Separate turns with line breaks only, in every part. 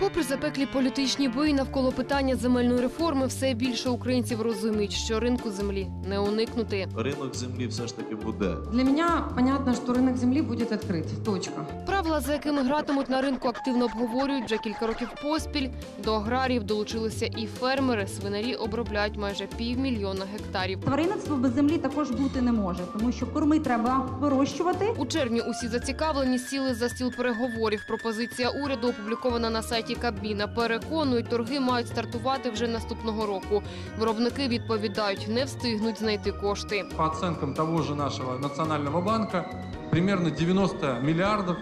Попри запеклі політичні бої навколо питання земельної реформи, все більше українців розуміють, що ринку землі не уникнути.
Ринок землі все ж таки буде.
Для меня понятно, что рынок земли будет открыт. Точка.
Правила, за якими гратимуть на ринку, активно обговорюють вже кілька років поспіль. До аграріїв долучилися і фермери. Свинарі обробляють майже півмільйона гектарів.
Тваринництво без землі також бути не може, тому що корми треба вирощувати.
У червні усі зацікавлені сіли за стіл переговорів. Пропозиція уряду опублікована на сайті Кабміна. Переконують, торги мають стартувати вже наступного року. Виробники відповідають, не встигнуть знайти кошти.
По оценкам того же нашего Национального банка, примерно 90 миллиардов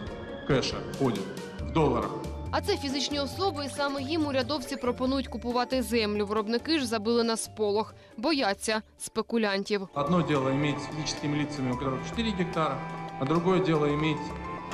кэша ходит в долларах.
А це фізичні особи, і саме їм урядовці пропонують купувати землю. Виробники ж забили на сполох, бояться спекулянтів.
Одно дело иметь с физическими лицами, у которых 4 гектара, а другое дело иметь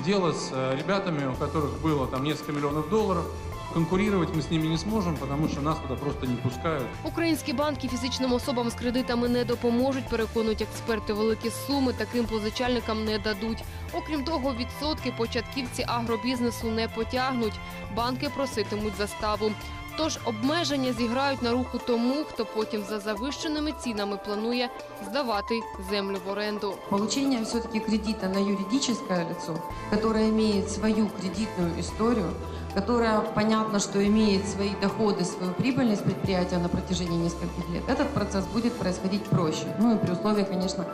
дело с э, ребятами, у которых было там несколько миллионов долларов. Конкурировать мы с ними не сможем, потому что нас туда просто не пускают.
Українські банки фізичним особам з кредитами не допоможуть. Переконують експерти, великі суми таким позичальникам не дадуть. Окрім того, відсотки початківці агробізнесу не потягнуть. Банки проситимуть заставу. Тож обмеження зіграють на руку тому, хто потім за завищеними цінами планує здавати землю в оренду.
Получение все-таки кредита на юридическое лицо, которое имеет свою кредитную историю, которая понятно, что имеет свои доходы, свою прибыльность предприятия на протяжении нескольких лет, этот процесс будет происходить проще. Ну и при условии, конечно,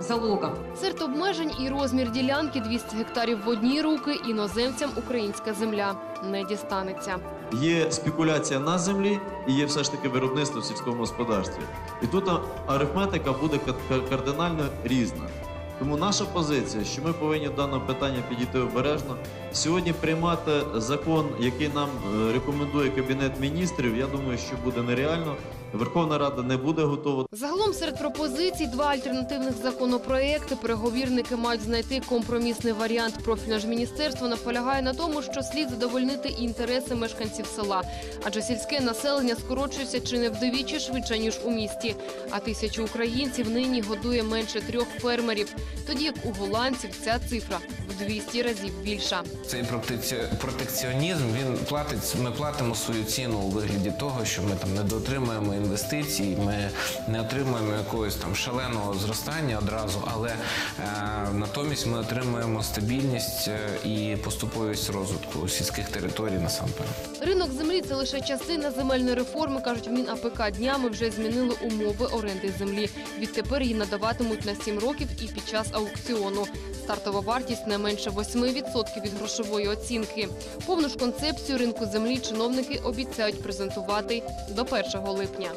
а, залога.
Серед обмежень і розмір ділянки 200 гектарів в одні руки іноземцям українська земля не дістанеться.
Є спекуляція на землі і є все ж таки виробництво в сільському господарстві. І тут арифметика буде ка- ка- кардинально різна. Тому наша позиція, що ми повинні до питання підійти обережно. Сьогодні приймати закон, який нам е, рекомендує Кабінет міністрів, я думаю, що буде нереально. Верховна Рада не буде готова
Загалом серед пропозицій два альтернативних законопроекти. Переговірники мають знайти компромісний варіант. Профільне ж міністерство наполягає на тому, що слід задовольнити інтереси мешканців села, адже сільське населення скорочується чи не вдвічі швидше ніж у місті. А тисячу українців нині годує менше трьох фермерів, тоді як у голландців ця цифра в 200 разів більша.
Цей протекці- протекціонізм він платить. Ми платимо свою ціну у вигляді того, що ми там не дотримуємо інвестицій, ми не отримуємо якогось там шаленого зростання одразу, але е, натомість ми отримуємо стабільність е, і поступовість розвитку сільських територій насамперед.
Ринок землі це лише частина земельної реформи. кажуть, в МінАПК днями вже змінили умови оренди землі. Відтепер її надаватимуть на 7 років і під час аукціону. Стартова вартість не менше 8% від грошової оцінки. Повну ж концепцію ринку землі чиновники обіцяють презентувати до 1 липня.